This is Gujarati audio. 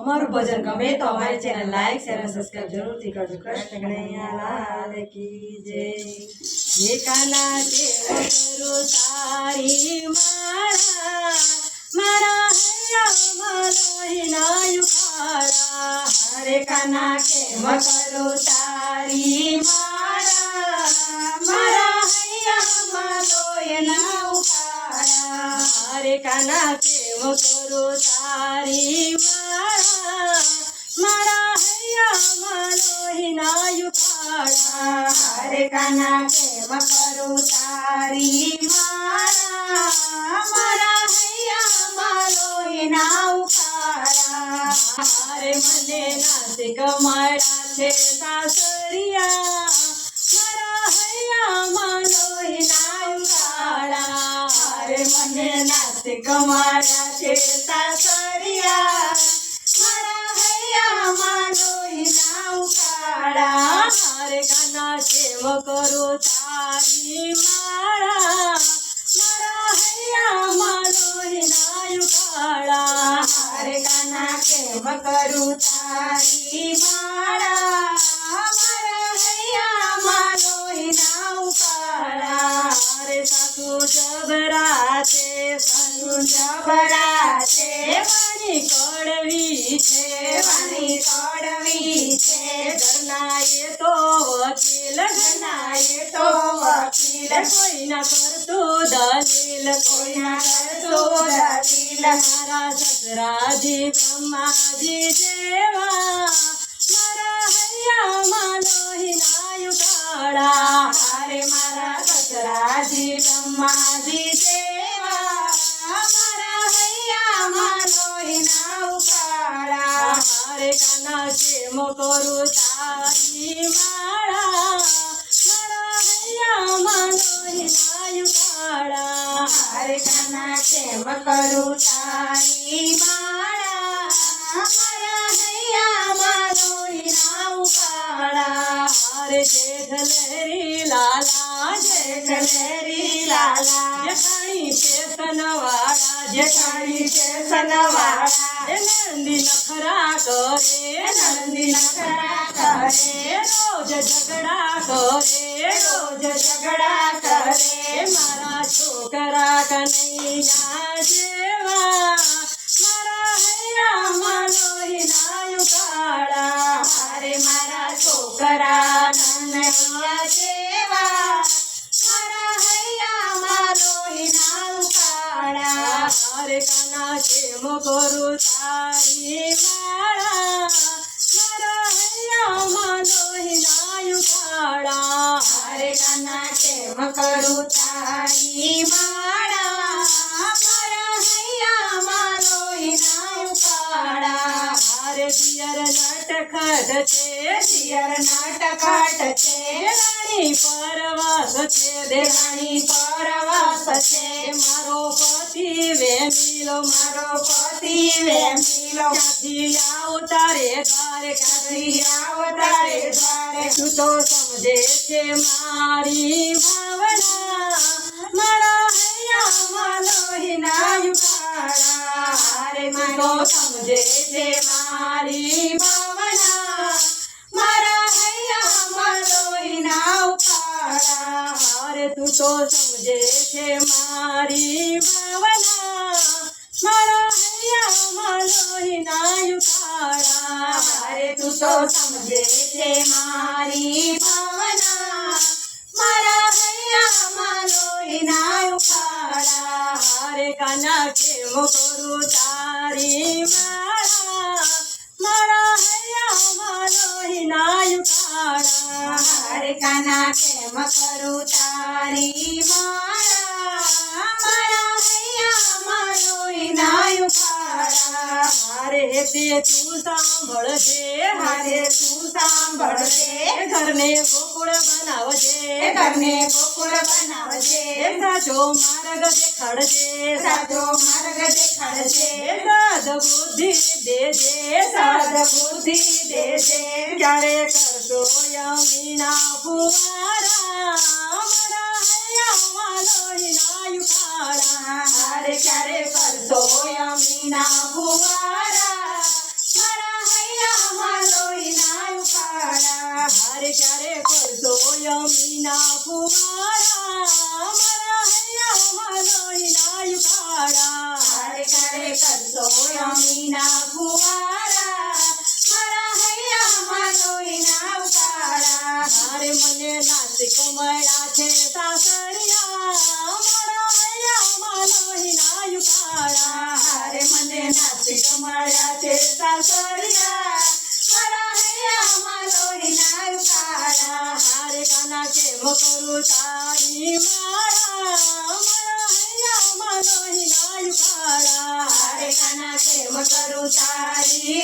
અમારું ભજન ગમે તો અમારી ચેનલ લાઈક શેર અને જરૂરથી કરજો. કૃષ્ણ કનૈયા લાલ કી જય. હે કાના કેવો કરો તારી માળા. મારા હૈયા મારા નાયુ યુખાડા હરે કાના કેમ કરું તારી માળા. મારા હૈયામાં લોહીના ઉખાડા હરે કાના કેમ કરું તારી માળા. હૈયામાં લોહીના યુખાડા હરે કાના કેમ કરું તારી માળા મારા હૈયામાં લોહીના ઉખાડા હારે મને નાસે કમાડા છે સાસરિયા મારા હૈયામાં લોહીના ઉખાડા હારે મને નાસે કમાડા છે હારે ગાના કેમ કરું તારી મારા મારા હૈયામાં લોહીના કાળા. હારે ગાના સેવ કરું તારી વકીલ ઘરના એ તો વકીલ કોઈ ના કરતું દલીલ કોઈ ના કરતું દલીલ મારા સસરાજી બ્રહ્માજી જેવા મારા હૈયામાં હારે કાના કેમ કરું તારી માળા મારા હૈયામાં લોહીના ઉકાળા હારે કાના કેમ કરું તારી માળા મારા હૈયામાં લોહીના ઉકાળા હારે જેઠલેરી લાલા જેઠાણી સ્ટેશનવાળા જેઠાણી સ્ટેશનવાળા એ નંદી નખરા કરે. નંદી નખરા કરે. રોજ ઝઘડા કરે. રોજ ઝઘડા કરે. મારા છોકરા કનૈયા જેવા. હારે કાના કેમ કરું તારી માળા. મારા હૈયામાં લોહીના ઉકાળા હારે કાના કેમ કરું તારી માળા. મારા હૈયામાં લોહીના ઉકાળા હારે દિયર નટખટ છે દિયર નટખટ છે. રાણી પરવાસ છે દેરાણી પરવાસ છે. મારો પતિ વેમીલો મારો પતિ વેમીલો ક્યાંથી આવો તારે દ્વારે ક્યાંથી આવતારે દ્વારે. તું તો સમજે છે મારી ભાવના. મારા હૈયામાં લોહીના યુગાડા હારે તું તો સમજે છે હારે તું તો સમજે છે મારી ભાવના. મારા હૈયામાં લોહીના ઉકાળા હારે તું તો સમજે છે મારી ભાવના. મારા હૈયામાં લોહીના ઉકાળા હારે કાના કેમ કરું તારી મારા મારા હૈયામાં લોહીના હારે કાના કેમ કરું તારી માળા મારા હૈયામાં લોહીના મારા હારે તે તું સાંભળજે હારે તું સાંભળજે. ઘરને ગોકુળ બનાવજે. ઘરને ગોકુળ બનાવજે. સાચો માર્ગ દેખાડજે. સાચો માર્ગ દેખાડજે. સાદ બુદ્ધિ દેજે. સાદ બુદ્ધિ દેજે. ક્યારે કરશો યમીના ફુવારા? हर करे पर सोया मीना फुवारा मरा हैया मलोई नाय उखाड़ा हर करे पर सोया मीना फुवारा मरा हैया मलोई नाय उखाड़ा हर करे पर सोया मीना फुवारा मरा हैया मलोई नाय उखाड़ा हर मले ना નાસિક મળ્યા છે સાસરિયા મારા હૈયામાં લોહીના કાળા હારે મને નાસિક કુમળા છે સાસરિયા મારા હૈયામાં લોહીના કાળા હારે કાના કેમ કરું તારી મારા મારા હૈયામાં લોહીના કાળા હારે કાના કેમ કરું તારી